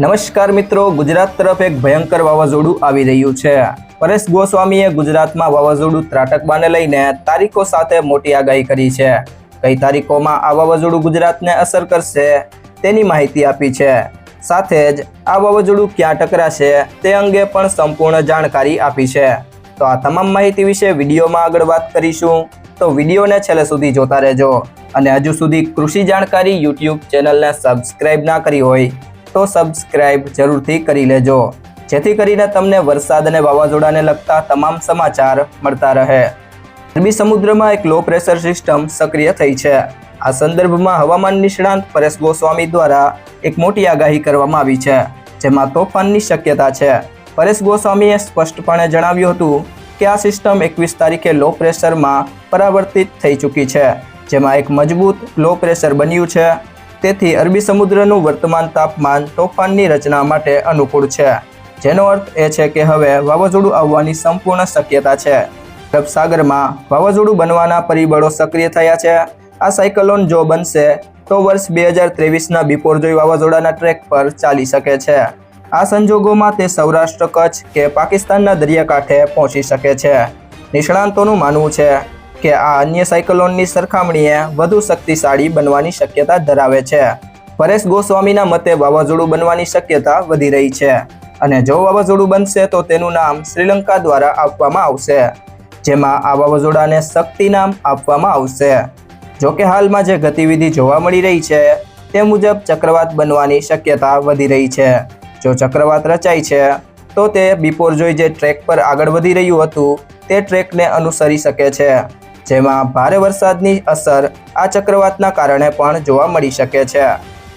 નમસ્કાર મિત્રો, ગુજરાત તરફ એક ભયંકર વાવાઝોડું આવી રહ્યું છે. પરેશ ગોસ્વામીએ ગુજરાતમાં વાવાઝોડું ત્રાટકવાને લઈને તારીખો સાથે મોટી આગાહી કરી છે. કઈ તારીખોમાં આ વાવાઝોડું ગુજરાતને અસર કરશે, તેની માહિતી આપી છે. સાથે જ આ વાવાઝોડું ક્યાં ટકરાશે, તે અંગે પણ સંપૂર્ણ જાણકારી આપી છે. તો આ તમામ માહિતી વિશે વિડીયોમાં આગળ વાત કરીશું. તો વિડીયોને છેલ્લે સુધી જોતા રહેજો. અને હજુ સુધી કૃષિ જાણકારી યુટ્યુબ ચેનલને સબસ્ક્રાઈબ ના કરી હોય તો સબસ્ક્રાઇબ જરૂરથી કરી લેજો. જેથી કરીને તમને વરસાદ અને વાવાઝોડાને લગતા તમામ સમાચાર મળતા રહે. અરબી સમુદ્રમાં એક લો પ્રેશર સિસ્ટમ સક્રિય થઈ છે. આ સંદર્ભમાં હવામાન નિષ્ણાંત પરેશ ગોસ્વામી દ્વારા એક મોટી આગાહી કરવામાં આવી છે, જેમાં તોફાનની શક્યતા છે. પરેશ ગોસ્વામીએ સ્પષ્ટપણે જણાવ્યું હતું કે આ સિસ્ટમ એકવીસ તારીખે લો પ્રેશરમાં પરાવર્તિત થઈ ચૂકી છે, જેમાં એક મજબૂત લો પ્રેશર બન્યું છે. તેથી અરબી સમુદ્રનું વર્તમાન તાપમાન તોફાનની રચના માટે અનુકૂળ છે. જેનો અર્થ એ છે કે હવે વાવાઝોડું આવવાની સંપૂર્ણ શક્યતા છે. અરબ વાવાઝોડું બનવાના પરિબળો સક્રિય થયા છે. આ સાયકલોન જો બનશે, તો વર્ષ બે હજાર ત્રેવીસના બિપોરજોય વાવાઝોડાના ટ્રેક પર ચાલી શકે છે. આ સંજોગોમાં તે સૌરાષ્ટ્ર કચ્છ કે પાકિસ્તાનના દરિયાકાંઠે પહોંચી શકે છે. નિષ્ણાંતોનું માનવું છે કે આ અન્ય સાયકલોનની સરખામણીએ વધુ શક્તિશાળી બનવાની શક્યતા ધરાવે છે. પરેશ ગોસ્વામીના મતે વાવાઝોડું બનવાની શક્યતા વધી રહી છે અને જો વાવાઝોડું બનશે તો તેનું નામ શ્રીલંકા દ્વારા આપવામાં આવશે, જેમાં આ વાવાઝોડાને શક્તિ નામ આપવામાં આવશે. જો કે હાલમાં જે ગતિવિધિ જોવા મળી રહી છે તે મુજબ ચક્રવાત બનવાની શક્યતા વધી રહી છે. જો ચક્રવાત રચાય છે, તો તે બિપોરજોય જે ટ્રેક પર આગળ વધી રહ્યું હતું, તે ટ્રેકને અનુસરી શકે છે. જેમાં ભારે વરસાદની અસર આ ચક્રવાતના કારણે પણ જોવા મળી શકે છે.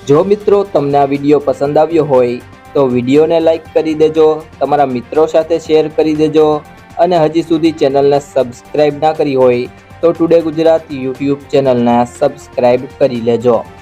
જો મિત્રો તમને આ વીડિયો પસંદ આવ્યો હોય, તો વિડીયોને લાઇક કરી દેજો, તમારા મિત્રો સાથે શેર કરી દેજો અને હજી સુધી ચેનલને સબસ્ક્રાઈબ ના કરી હોય, તો ટુડે ગુજરાત યુટ્યુબ ચેનલને સબસ્ક્રાઈબ કરી લેજો.